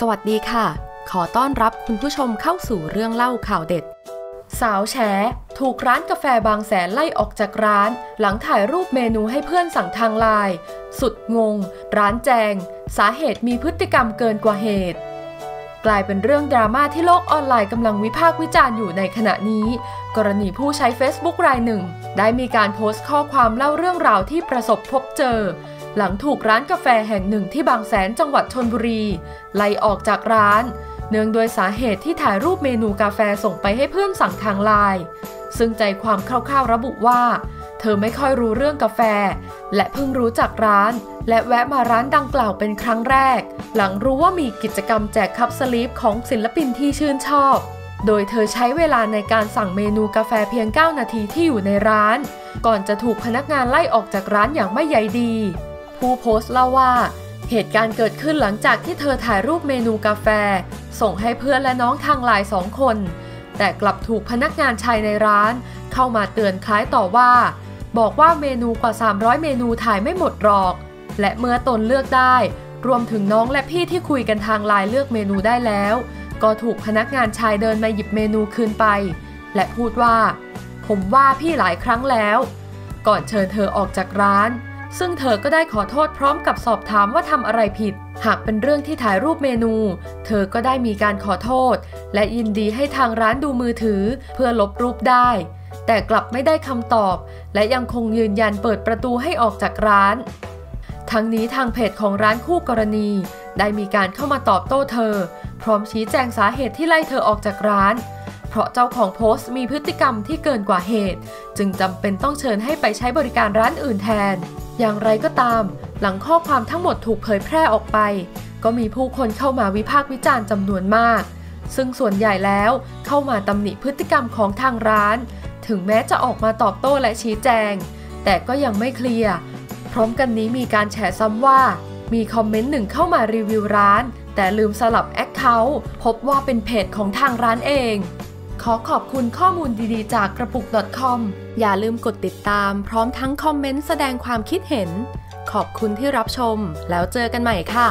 สวัสดีค่ะ ขอต้อนรับคุณผู้ชมเข้าสู่เรื่องเล่าข่าวเด็ด สาวแฉถูกร้านกาแฟบางแสนไล่ออกจากร้าน หลังถ่ายรูปเมนูให้เพื่อนสั่งทางไลน์สุดงง ร้านแจง สาเหตุมีพฤติกรรมเกินกว่าเหตุกลายเป็นเรื่องดราม่าที่โลกออนไลน์กำลังวิพากษ์วิจารณ์อยู่ในขณะนี้ กรณีผู้ใช้ Facebook รายหนึ่ง ได้มีการโพสต์ข้อความเล่าเรื่องราวที่ประสบพบเจอ หลังถูกร้านกาแฟแห่งหนึ่งที่บางแสนจังหวัดชนบุรี ไล่ออกจากร้าน เนื่องโดยสาเหตุที่ถ่ายรูปเมนูกาแฟส่งไปให้เพื่อนสั่งทางไลน์ซึ่งใจความคร่าวๆระบุว่า เธอไม่ค่อยรู้เรื่องกาแฟ และเพิ่งรู้จักร้าน และแวะมาร้านดังกล่าวเป็นครั้งแรก หลังรู้ว่ามีกิจกรรมแจกคัพสลีปของศิลปินที่ชื่นชอบ โดยเธอใช้เวลาในการสั่งเมนูกาแฟเพียง 9 นาทีที่อยู่ในร้าน ก่อนจะถูกพนักงานไล่ออกจากร้านอย่างไม่ใยดี ผู้โพสต์เล่าว่า เหตุการณ์เกิดขึ้นหลังจากที่เธอถ่ายรูปเมนูกาแฟ ส่งให้เพื่อนและน้องทางไลน์สองคน แต่กลับถูกพนักงานชายในร้าน เข้ามาเตือนคล้ายต่อว่า บอกว่าเมนูกว่า 300 เมนูถ่ายไม่หมดหรอก และเมื่อตนเลือกได้ รวมถึงน้องและพี่ที่คุยกันทางไลน์เลือกเมนูได้แล้ว ก็ถูกพนักงานชายเดินมาหยิบเมนูคืนไป และพูดว่า ผมว่าพี่หลายครั้งแล้ว ก่อนเชิญเธอออกจากร้าน ซึ่งเธอก็ได้ขอโทษพร้อมกับสอบถามว่าทำอะไรผิด หากเป็นเรื่องที่ถ่ายรูปเมนู เธอก็ได้มีการขอโทษ และยินดีให้ทางร้านดูมือถือเพื่อลบรูปได้ แต่กลับไม่ได้คำตอบ และยังคงยืนยันเปิดประตูให้ออกจากร้าน ทั้งนี้ทางเพจของร้านคู่กรณี ได้มีการเข้ามาตอบโต้เธอ พร้อมชี้แจงสาเหตุที่ไล่เธอออกจากร้านเพราะเจ้าของโพสต์มีพฤติกรรมที่เกินกว่าเหตุ จึงจำเป็นต้องเชิญให้ไปใช้บริการร้านอื่นแทน อย่างไรก็ตาม หลังข้อความทั้งหมดถูกเผยแพร่ออกไป ก็มีผู้คนเข้ามาวิพากษ์วิจารณ์จำนวนมาก ซึ่งส่วนใหญ่แล้วเข้ามาตำหนิพฤติกรรมของทางร้าน ถึงแม้จะออกมาตอบโต้และชี้แจง แต่ก็ยังไม่เคลียร์ พร้อมกันนี้มีการแฉซ้ำว่า มีคอมเมนต์หนึ่งเข้ามารีวิวร้าน แต่ลืมสลับแอคเคาท์พบว่าเป็นเพจของทางร้านเอง ขอขอบคุณข้อมูลดีๆ จากกระปุก .com อย่าลืมกดติดตาม พร้อมทั้งคอมเมนต์แสดงความคิดเห็น ขอบคุณที่รับชม แล้วเจอกันใหม่ค่ะ